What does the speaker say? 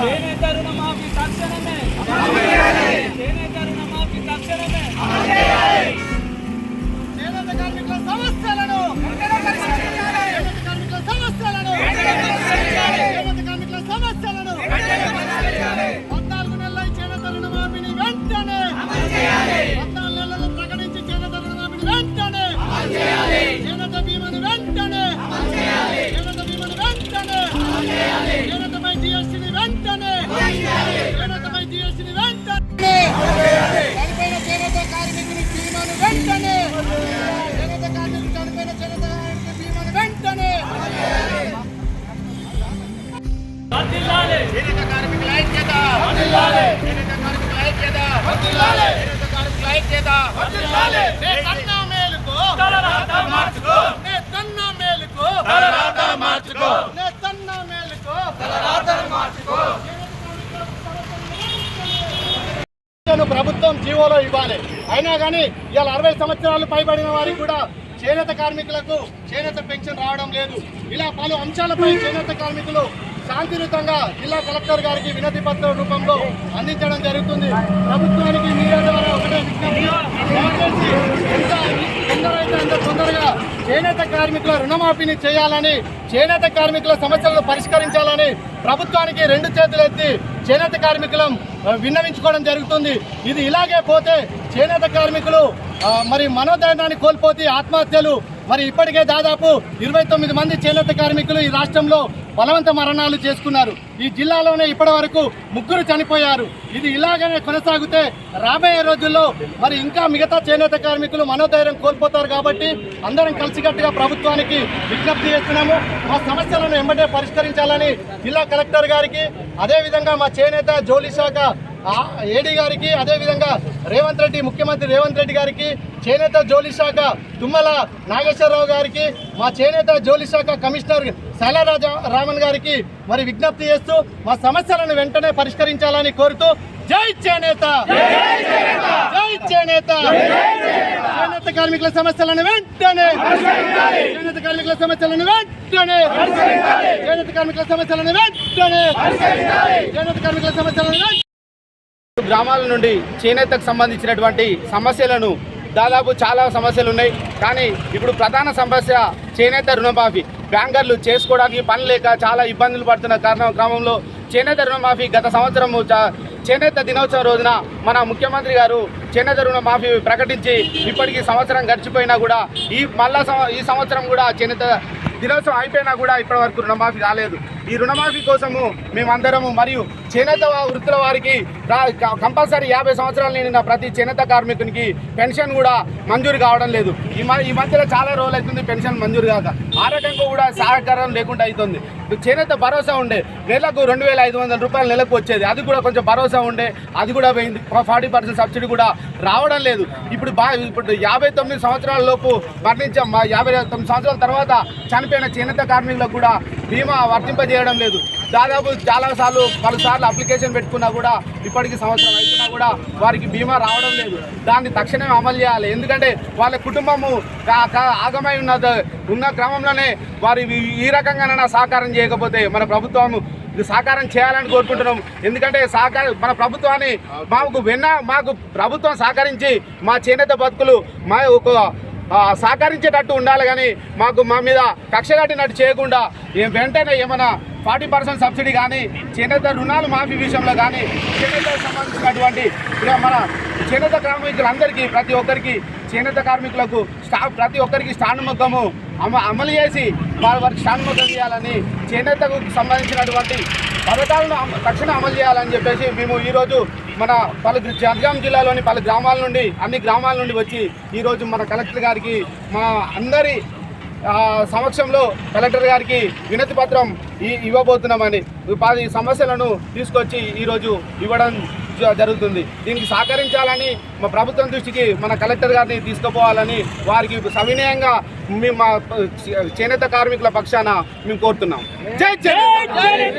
చేనేత రుణమాఫీ తక్షణమే. చేనేత రుణమాఫీ తక్షణమే. చేనేత కార్మికుల సమస్యలను ప్రభుత్వం జీవోలో ఇవ్వాలి. అయినా కానీ ఇవాళ అరవై సంవత్సరాలు పైబడిన వారికి కూడా చేనేత కార్మికులకు చేనేత పెన్షన్ రావడం లేదు. ఇలా పలు అంశాలపై చేనేత కార్మికులు శాంతియుతంగా జిల్లా కలెక్టర్ గారికి వినతి పత్ర రూపంలో అందించడం జరుగుతుంది. ప్రభుత్వానికి మీడియా ద్వారా ఒకటే విజ్ఞప్తి. ఎంత తొందరైతే అంత తొందరగా చేనేత కార్మికుల రుణమాఫీని చేయాలని చేనేత కార్మికుల సమస్యలను పరిష్కరించాలని ప్రభుత్వానికి రెండు చేతులు ఎత్తి చేనేత కార్మికులం విన్నవించుకోవడం జరుగుతుంది. ఇది ఇలాగే పోతే చేనేత కార్మికులు మరి మనోధైర్యాన్ని కోల్పోతే ఆత్మహత్యలు మరి ఇప్పటికే దాదాపు ఇరవై తొమ్మిది మంది చేనేత కార్మికులు ఈ రాష్ట్రంలో బలవంత మరణాలు చేసుకున్నారు. ఈ జిల్లాలోనే ఇప్పటి వరకు ముగ్గురు చనిపోయారు. ఇది ఇలాగనే కొనసాగితే రాబోయే రోజుల్లో మరి ఇంకా మిగతా చేనేత కార్మికులు మనోధైర్యం కోల్పోతారు కాబట్టి అందరం కలిసికట్టుగా ప్రభుత్వానికి విజ్ఞప్తి చేస్తున్నాము. మా సమస్యలను వెంబడే పరిష్కరించాలని జిల్లా కలెక్టర్ గారికి అదేవిధంగా మా చేనేత జోలి శాఖ ఏడీ గారికి అదేవిధంగా రేవంత్ రెడ్డి ముఖ్యమంత్రి రేవంత్ రెడ్డి గారికి చేనేత జోలి శాఖ తుమ్మల నాగేశ్వరరావు గారికి మా చేనేత జోలి శాఖ కమిషనర్ శైలరాజ రామన్ గారికి మరి విజ్ఞప్తి చేస్తూ మా సమస్యలను వెంటనే పరిష్కరించాలని కోరుతూ జై చేనేత! జై చేనేత! చేనేత కార్మికుల సమస్యలను వెంటనే చేనేత కార్మికుల సమస్యలను వెంటనే చేనేత కార్మికుల సమస్యలను వెంటనే చేనేత కార్మికుల సమస్యలను గ్రామాల నుండి చేనేతకు సంబంధించినటువంటి సమస్యలను దాదాపు చాలా సమస్యలు ఉన్నాయి. కానీ ఇప్పుడు ప్రధాన సమస్య చేనేత రుణమాఫీ. బ్యాంకర్లు చేసుకోవడానికి పని లేక చాలా ఇబ్బందులు పడుతున్న కారణం క్రమంలో చేనేత రుణమాఫీ గత సంవత్సరం చేనేత దినోత్సవం రోజున మన ముఖ్యమంత్రి గారు చేనేత రుణమాఫీ ప్రకటించి ఇప్పటికి సంవత్సరం గడిచిపోయినా కూడా ఈ మళ్ళా ఈ సంవత్సరం కూడా చేనేత దినోత్సవం అయిపోయినా కూడా ఇప్పటి వరకు రుణమాఫీ రాలేదు. ఈ రుణమాఫీ కోసము మేమందరము మరియు చేనేత వృత్తుల వారికి కంపల్సరీ యాభై సంవత్సరాలు నిండిన ప్రతి చేనేత కార్మికునికి పెన్షన్ కూడా మంజూరు కావడం లేదు. ఈ ఈ మధ్యలో చాలా రోజులు అవుతుంది పెన్షన్ మంజూరు కాక. ఆ రకంగా కూడా సహకారం లేకుండా అవుతుంది చేనేత భరోసా ఉండే నెలకు రెండు వేల ఐదు వందల రూపాయలు నెలకు వచ్చేది. అది కూడా కొంచెం భరోసా ఉండే అది కూడా పోయింది. ఫార్టీ పర్సెంట్ సబ్సిడీ కూడా రావడం లేదు. ఇప్పుడు బా ఇప్పుడు యాభై తొమ్మిది సంవత్సరాల లోపు మరణించాం. మా యాభై తొమ్మిది సంవత్సరాల తర్వాత చనిపోయిన చేనేత కార్మికులకు కూడా బీమా వర్తింపజేయడం లేదు. దాదాపు చాలాసార్లు పలుసార్లు అప్లికేషన్ పెట్టుకున్నా కూడా ఇప్పటికి సంవత్సరం అవుతున్నా కూడా వారికి బీమా రావడం లేదు. దాన్ని తక్షణమే అమలు చేయాలి. ఎందుకంటే వాళ్ళ కుటుంబము కా- ఆగమై ఉన్న ఉన్న క్రమంలోనే వారి ఈ- రకంగానైనా సహకారం చేయకపోతే మన ప్రభుత్వము సహకారం చేయాలని కోరుకుంటున్నాం ఎందుకంటే సహకార మన ప్రభుత్వాన్ని మాకు వెన్న మాకు ప్రభుత్వం సహకరించి మా చేనేత బతుకులు మా ఒక సహకరించేటట్టు ఉండాలి కానీ మాకు మా మీద కక్ష కట్టినట్టు చేయకుండా వెంటనే ఏమైనా ఫార్టీ పర్సెంట్ సబ్సిడీ కానీ చేనేత రుణాలు మాఫీ విషయంలో కానీ చేనేతకు సంబంధించినటువంటి ఇక మన చేనేత కార్మికులందరికీ ప్రతి ఒక్కరికి చేనేత కార్మికులకు స్టా ప్రతి ఒక్కరికి స్టాండ్ మొత్తము అమ అమలు చేసి వారి వారికి స్టాండ్ మొత్తం చేయాలని చేనేతకు సంబంధించినటువంటి పథకాలను అమ- తక్షణ అమలు చేయాలని చెప్పేసి మేము ఈరోజు మన పలు గ్ర- జనగాం జిల్లాలోని పలు గ్రామాల నుండి అన్ని గ్రామాల నుండి వచ్చి ఈరోజు మన కలెక్టర్ గారికి మా అందరి సమక్షంలో కలెక్టర్ గారికి వినతి పత్రం ఇ- ఇవ్వబోతున్నామని పది సమస్యలను తీసుకొచ్చి ఈరోజు ఇవ్వడం జరుగుతుంది. దీనికి సహకరించాలని మా ప్రభుత్వం దృష్టికి మన కలెక్టర్ గారిని తీసుకుపోవాలని వారికి సవినయంగా మేము మా చేనేత కార్మికుల పక్షాన మేము కోరుతున్నాం. జై చేనేత